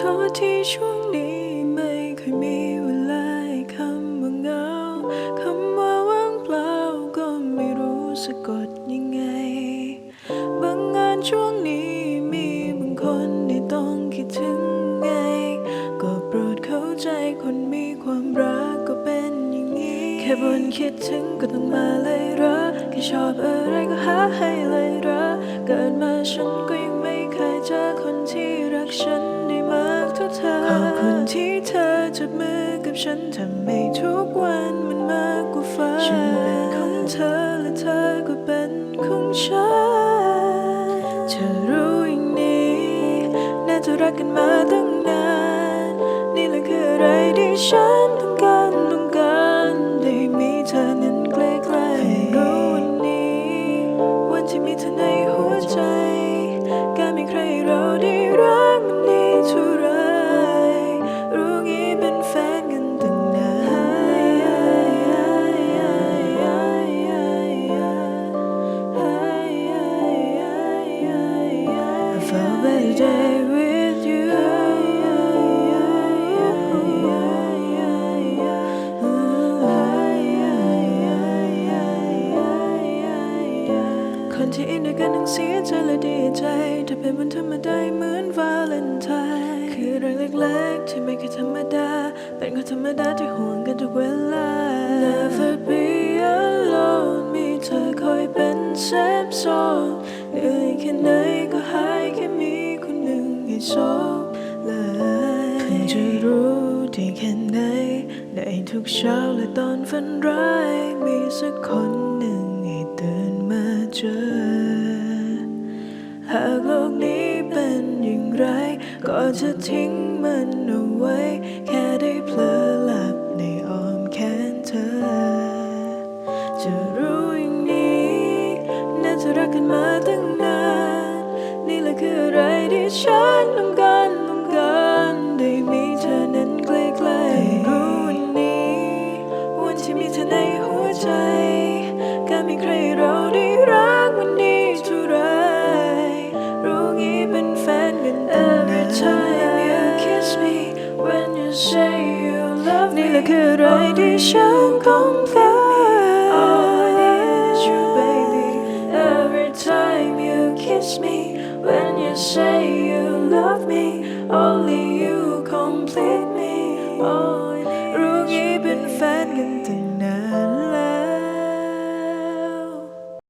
ทษที่ช่วงนี้ไม่เคยมีเวลาคำว่าเงาคำว่าว่างเปล่าก็ไม่รู้สะกดยังไง บางงานช่วงนี้มีบางคนที่ต้องคิดถึงไง ก็โปรดเข้าใจคนมีความรักก็เป็นอย่างนี้ แค่บนคิดถึงก็ต้องมาเลยรักแค่ชอบอะไรก็หาให้เลยรักเกิดมาฉันก็ ฉันทำให้ทุกวันมันมากกว่าฝัน ฉันเป็นของเธอและเธอก็เป็นของฉัน เธอรู้อย่างนี้ น่าจะรักกันมาตั้งนาน นี่แหละคืออะไรที่ฉันต้องการต้องการได้มีเธอนั้นใกล้ๆรู้วันนี้ วันที่มีเธอในหัวใจ การมีใครเราได้ I felt better day with you คนที่อินด้วยกันทั้งเสียใจและดีใจถ้าเป็นวันธรรมดาเหมือนวาเลนไทน์คือเรื่องเล็กๆที่ไม่เคยธรรมดา เป็นคนธรรมดาที่ห่วงกันทุกเวลา รู้ดีแค่ไหนในทุกเช้าและตอนฝันร้าย มีสักคนหนึ่งให้ตื่นมาเจอ หากโลกนี้เป็นอย่างไร ก็จะทิ้งมันเอาไว้ แค่ได้เพลอหลับในอ้อมแขนเธอ จะรู้อย่างนี้น่าจะรักกันมาตั้งนาน love me นี่แหละคืออะไรที่ฉันต้องการ All I need is you baby Every time you kiss me when you say you love me